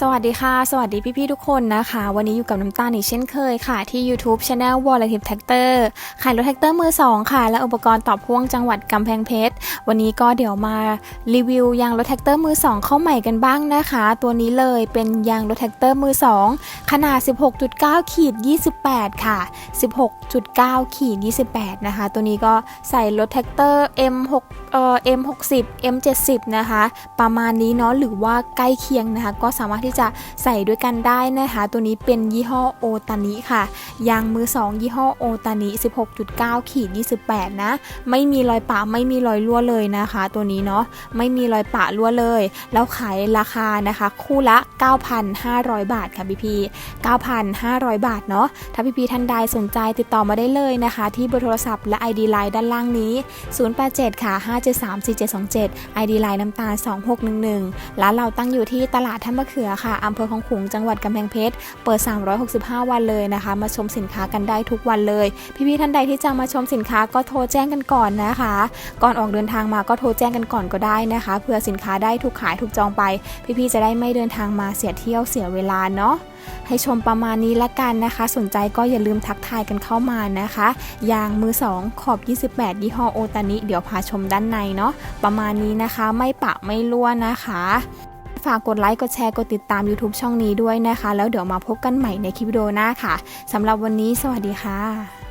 สวัสดีค่ะ สวัสดีพี่ๆทุกคนนะคะ วันนี้อยู่กับน้ำตาลอีกเช่นเคยค่ะ ที่ YouTube Channel w a l l e t i v e Tractor ขายรถแท็กเตอร์มือ2ค่ะ และอุปกรณ์ต่อพ่วงจังหวัดกำแพงเพชร วันนี้ก็เดี๋ยวมารีวิวยางรถแท็กเตอร์มือ2เข้าใหม่กันบ้างนะคะ ตัวนี้เลยเป็นยางรถแท็กเตอร์มือ2ขนาด 16.9ขีด28 ค่ะ 16.9ขีด28 นะคะ ตัวนี้ก็ใส่รถแท็กเตอร์ M6 เอ่อ M60 M70 นะคะ ประมาณนี้เนาะหรือว่าใกล้เคียงนะคะ ก็สามารถที่จะใส่ด้วยกันได้นะคะ ตัวนี้เป็นยี่ห้อโอตานิค่ะ ยางมือ 2 ยี่ห้อโอตานิ 16.9 ขีด 28 นะ ไม่มีรอยปะไม่มีรอยรั่วเลยนะคะ ตัวนี้เนาะไม่มีรอยปะรั่วเลย แล้วขายราคานะคะ คู่ละ 9,500 บาทค่ะพี่พี9,500 บาทเนาะถ้าพี่พีท่านใดสนใจติดต่อมาได้เลยนะคะ ที่เบอร์โทรศัพท์และ ID Line ด้านล่างนี้ 087 ค่ะ5 4727 ID Line น้ำตาล 2611 ร้านเราตั้งอยู่ที่ตลาดท่ามะเขือค่ะอำเภอของขุงจังหวัดกำแพงเพชร เปิด 365 วันเลยนะคะ มาชมสินค้ากันได้ทุกวันเลย พี่ๆท่านใดที่จะมาชมสินค้าก็โทรแจ้งกันก่อนนะคะ ก่อนออกเดินทางมาก็โทรแจ้งกันก่อนก็ได้นะคะเพื่อสินค้าได้ถูกขายถูกจองไป พี่ๆจะได้ไม่เดินทางมาเสียเที่ยวเสียเวลาเนาะให้ชมประมาณนี้ละกันนะคะ สนใจก็อย่าลืมทักทายกันเข้ามานะคะ ยางมือ 2 ขอบ 28 ยี่ห้อโอตานิ เดี๋ยวพาชมด้านในเนาะประมาณนี้นะคะไม่ปะไม่รั่วนะคะ ฝากกดไลค์กดแชร์กดติดตาม YouTube ช่องนี้ด้วยนะคะ แล้วเดี๋ยวมาพบกันใหม่ในคลิปวิดีโอหน้าค่ะสำหรับวันนี้สวัสดีค่ะ